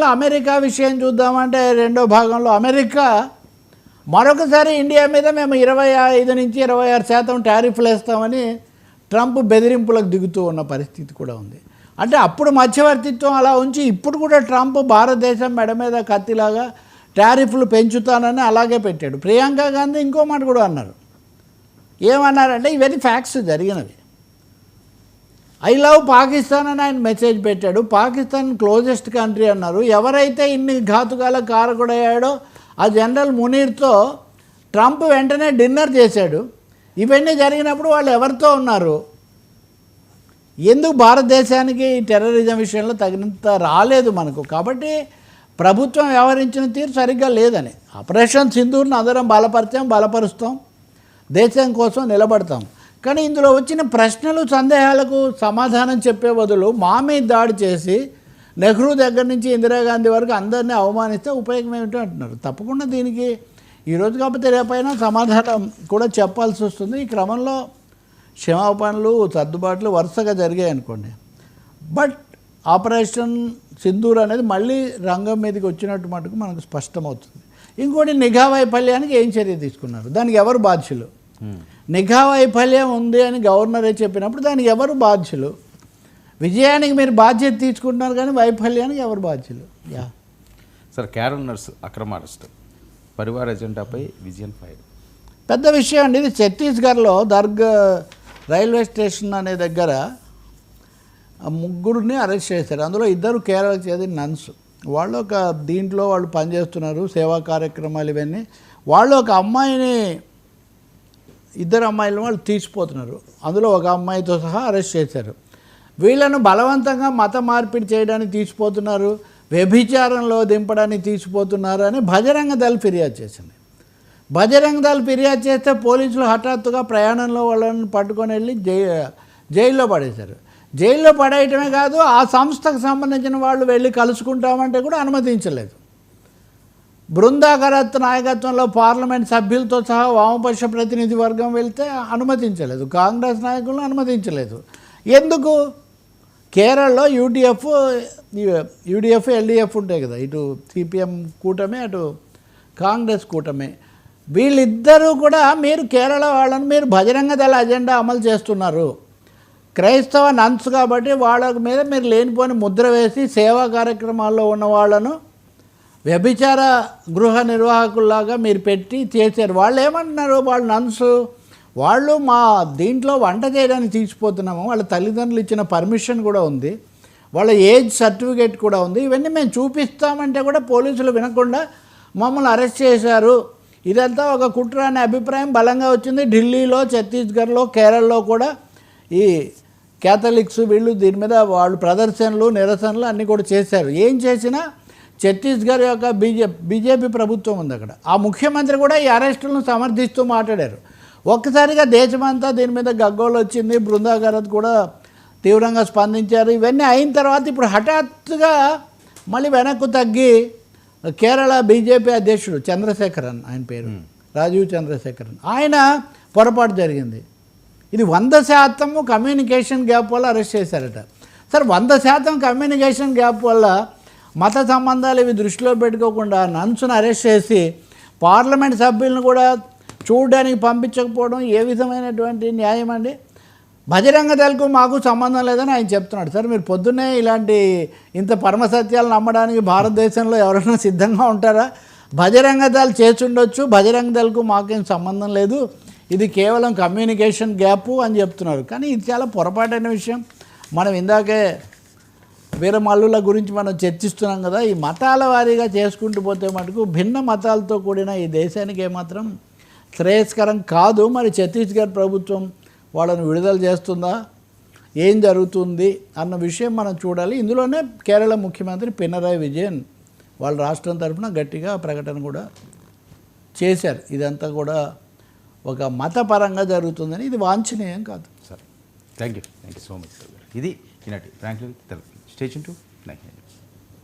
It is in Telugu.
విషయంలో అమెరికా విషయం చూద్దామంటే రెండో భాగంలో అమెరికా మరొకసారి ఇండియా మీద మేము ఇరవై ఐదు నుంచి ఇరవై ఆరు శాతం టారిఫ్లు వేస్తామని ట్రంప్ బెదిరింపులకు దిగుతూ ఉన్న పరిస్థితి కూడా ఉంది. అంటే అప్పుడు మధ్యవర్తిత్వం అలా ఉంచి ఇప్పుడు కూడా ట్రంప్ భారతదేశం మెడ మీద కత్తిలాగా టారిఫ్లు పెంచుతానని అలాగే పెట్టాడు. ప్రియాంక గాంధీ ఇంకో మాట కూడా అన్నారు. ఏమన్నారంటే ఇవన్నీ ఫ్యాక్ట్స్ జరిగినవి. ఐ లవ్ పాకిస్తాన్ అని ఆయన మెసేజ్ పెట్టాడు. పాకిస్తాన్ క్లోజెస్ట్ కంట్రీ అన్నారు. ఎవరైతే ఇన్ని ఘాతుకాల కారకుడయ్యాడో ఆ జనరల్ మునీర్తో ట్రంప్ వెంటనే డిన్నర్ చేశాడు. ఇవన్నీ జరిగినప్పుడు వాళ్ళు ఎవరితో ఉన్నారు? ఎందుకు భారతదేశానికి ఈ టెర్రరిజం విషయంలో తగినంత రాలేదు మనకు? కాబట్టి ప్రభుత్వం వ్యవహరించిన తీరు సరిగ్గా లేదని. ఆపరేషన్ సింధూర్ని అందరం బలపరిచాం బలపరుస్తాం. దేశం కోసం నిలబడతాం. కానీ ఇందులో వచ్చిన ప్రశ్నలు సందేహాలకు సమాధానం చెప్పే బదులు మా మీద దాడి చేసి నెహ్రూ దగ్గర నుంచి ఇందిరాగాంధీ వరకు అందరినీ అవమానిస్తే ఉపయోగం ఏమిటో అంటున్నారు. తప్పకుండా దీనికి ఈరోజు కాకపోతే రేపైనా సమాధానం కూడా చెప్పాల్సి వస్తుంది. ఈ క్రమంలో క్షమాపణలు సర్దుబాట్లు వరుసగా జరిగాయి అనుకోండి. బట్ ఆపరేషన్ సింధూర్ అనేది మళ్ళీ రంగం మీదకి వచ్చినట్టు మటుకు మనకు స్పష్టమవుతుంది. ఇంకోటి నిఘా వైఫల్యానికి ఏం చర్య తీసుకున్నారు? దానికి ఎవరు బాధ్యులు? నిఘా వైఫల్యం ఉంది అని గవర్నరే చెప్పినప్పుడు దానికి ఎవరు బాధ్యులు? విజయానికి మీరు బాధ్యత తీసుకుంటున్నారు కానీ వైఫల్యానికి ఎవరు బాధ్యులు? యా. సార్ క్యారల్ నర్స్ అక్రమ అరెస్ట్. పరివార ఎజెండాపై విజయన్ ఫైర్. పెద్ద విషయం అండి ఇది ఛత్తీస్గఢ్లో దర్గ్ రైల్వే స్టేషన్ అనే దగ్గర ముగ్గురిని అరెస్ట్ చేశారు. అందులో ఇద్దరు కేరళకు చెందిన నన్స్. వాళ్ళు ఒక దీంట్లో వాళ్ళు పనిచేస్తున్నారు సేవా కార్యక్రమాలు ఇవన్నీ. వాళ్ళు ఒక అమ్మాయిని ఇద్దరు అమ్మాయిలను వాళ్ళు తీసిపోతున్నారు అందులో ఒక అమ్మాయితో సహా అరెస్ట్ చేశారు. వీళ్ళను బలవంతంగా మత మార్పిడి చేయడానికి తీసిపోతున్నారు వ్యభిచారంలో దింపడానికి తీసిపోతున్నారు అని భజరంగ దళ ఫిర్యాదు చేసింది. బజరంగ దళ ఫిర్యాదు చేస్తే పోలీసులు హఠాత్తుగా ప్రయాణంలో వాళ్ళని పట్టుకొని వెళ్ళి జై జైల్లో పడేశారు. జైల్లో పడేయటమే కాదు ఆ సంస్థకు సంబంధించిన వాళ్ళు వెళ్ళి కలుసుకుంటామంటే కూడా అనుమతించలేదు. బృందాకరత్ నాయకత్వంలో పార్లమెంట్ సభ్యులతో సహా వామపక్ష ప్రతినిధి వర్గం వెళ్తే అనుమతించలేదు. కాంగ్రెస్ నాయకులను అనుమతించలేదు. ఎందుకు? కేరళలో యూడిఎఫ్ యూడిఎఫ్ ఎల్డిఎఫ్ ఉంటాయి కదా. ఇటు సిపిఎం కూటమి అటు కాంగ్రెస్ కూటమి. వీళ్ళిద్దరూ కూడా మీరు కేరళ వాళ్ళని మీరు బజరంగ దళ అజెండా అమలు చేస్తున్నారు. క్రైస్తవ నన్స్ కాబట్టి వాళ్ళ మీద మీరు లేనిపోని ముద్ర వేసి సేవా కార్యక్రమాల్లో ఉన్న వాళ్ళను వ్యభిచార గృహ నిర్వాహకుల్లాగా మీరు పెట్టి చేశారు. వాళ్ళు ఏమంటున్నారు వాళ్ళు నన్సు వాళ్ళు మా దీంట్లో వంట చేయడానికి తీసిపోతున్నాము. వాళ్ళ తల్లిదండ్రులు ఇచ్చిన పర్మిషన్ కూడా ఉంది. వాళ్ళ ఏజ్ సర్టిఫికేట్ కూడా ఉంది. ఇవన్నీ మేము చూపిస్తామంటే కూడా పోలీసులు వినకుండా మమ్మల్ని అరెస్ట్ చేశారు. ఇదంతా ఒక కుట్ర అనే అభిప్రాయం బలంగా వచ్చింది. ఢిల్లీలో ఛత్తీస్గఢ్లో కేరళలో కూడా ఈ క్యాథలిక్స్ వీళ్ళు దీని మీద వాళ్ళు ప్రదర్శనలు నిరసనలు అన్నీ కూడా చేశారు. ఏం చేసినా ఛత్తీస్గఢ్ యొక్క బీజే బీజేపీ ప్రభుత్వం ఉంది అక్కడ. ఆ ముఖ్యమంత్రి కూడా ఈ అరెస్టులను సమర్థిస్తూ మాట్లాడారు. ఒక్కసారిగా దేశమంతా దీని మీద గగ్గోలు వచ్చింది. బృందాగరత్ కూడా తీవ్రంగా స్పందించారు. ఇవన్నీ అయిన తర్వాత ఇప్పుడు హఠాత్తుగా మళ్ళీ వెనక్కు తగ్గి కేరళ బీజేపీ అధ్యక్షుడు చంద్రశేఖరన్ ఆయన పేరు. రాజీవ్ చంద్రశేఖరన్ ఆయన పొరపాటు జరిగింది. ఇది వంద శాతం కమ్యూనికేషన్ గ్యాప్ వల్ల అరెస్ట్ చేశారట. సార్ వంద శాతం కమ్యూనికేషన్ గ్యాప్ వల్ల మత సంబంధాలు ఇవి దృష్టిలో పెట్టుకోకుండా నన్సును అరెస్ట్ చేసి పార్లమెంట్ సభ్యులను కూడా చూడడానికి పంపించకపోవడం ఏ విధమైనటువంటి న్యాయం అండి? బజరంగ దళకు మాకు సంబంధం లేదని ఆయన చెప్తున్నాడు. సార్ మీరు పొద్దున్నే ఇలాంటి ఇంత పరమ సత్యాలు నమ్మడానికి భారతదేశంలో ఎవరైనా సిద్ధంగా ఉంటారా? బజరంగ దళ చేస్తుండొచ్చు బజరంగ దళకు మాకేం సంబంధం లేదు. ఇది కేవలం కమ్యూనికేషన్ గ్యాప్ అని చెప్తున్నారు. కానీ ఇది చాలా పొరపాటైన విషయం. మనం ఇందాకే వీరమల్లుల గురించి మనం చర్చిస్తున్నాం కదా ఈ మతాల వారీగా చేసుకుంటూ పోతే మటుకు భిన్న మతాలతో కూడిన ఈ దేశానికి ఏమాత్రం శ్రేయస్కరం కాదు. మరి ఛత్తీస్గఢ్ ప్రభుత్వం వాళ్ళను విడుదల చేస్తుందా? ఏం జరుగుతుంది అన్న విషయం మనం చూడాలి. ఇందులోనే కేరళ ముఖ్యమంత్రి పినరాయి విజయన్ వాళ్ళ రాష్ట్రం తరఫున గట్టిగా ప్రకటన కూడా చేశారు. ఇదంతా కూడా ఒక మతపరంగా జరుగుతుందని. ఇది వాంఛనీయం కాదు. Sir. Thank you thank you so much sir ఇది ఈనాటి Frankly Telugu. stay tuned to